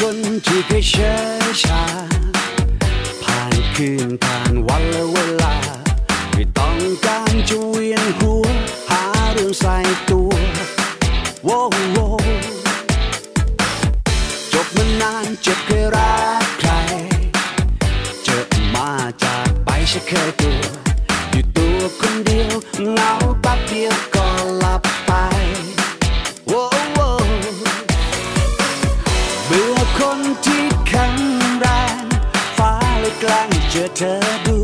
คนที่เคยเชื่อชา ผ่านคืนผ่านวันและเวลา ไม่ต้องการจะเวียนหัว หาเรื่องใส่ตัวโว้โวจบมานานเจ็บเคยรักใคร เจอมาจากไปฉันเคยตัว อยู่ตัวคนเดียวเหงาแป๊บเดียวก็ คนที่แข็งแรง ฟ้าเลยกลางเจอเธอดู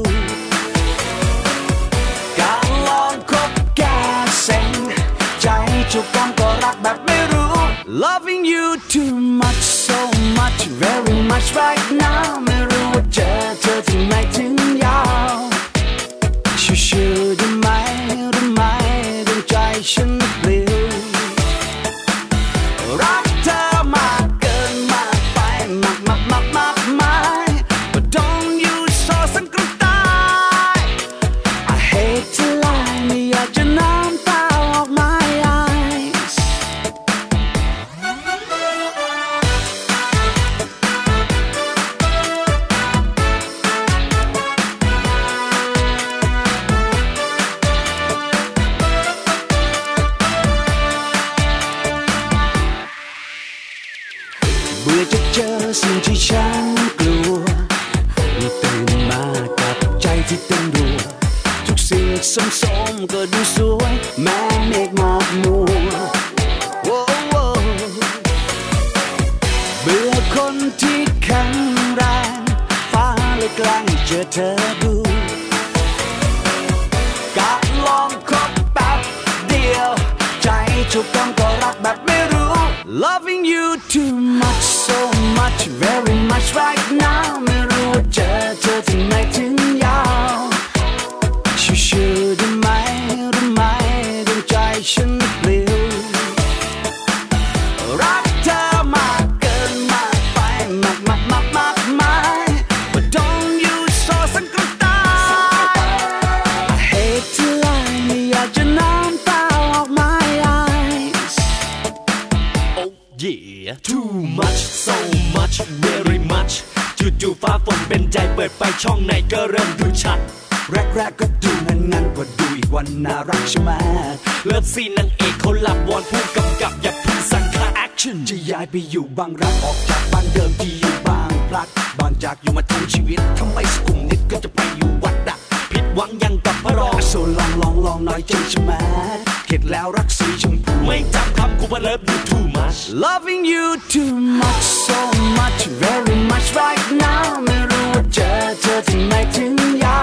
ที่ฉันกลัวตื่นมากับใจที่เต้นรัวทุกสิ่งสมๆก็ดูสวย แม้เมฆหมอกมัวเบื่อคนที่แข็งแรงฟ้าเลยกล้งเจอเธอดูกะลองคบแป๊บเดียว ใจจุกต้องก็รักแบบไม่รู้ Loving you too much so much very much right now too much so much very much จู่ๆฟ้าฝนเป็นใจเปิดไปช่องไหนก็เริ่มดูชัด แรกๆก็ดูงั้นงั้นกว่าดูอีกวันน่ารักใช่ไหมเลิฟซีนนางเอกเขาหลับวอนผู้กำกับอย่าพึ่งสั่งค่าแอคชั่นจะย้ายไปอยู่บางรักออกจากบ้านเดิมที่อยู่บางพลัดบางจากอยู่มาทั้งชีวิตทำไมสกุมนิดก็จะ ำคำกูว่าเลิฟ you too much Loving you too much so much very much right now ไม่รู้ว่าเจอเธอที่ไหนถึงยา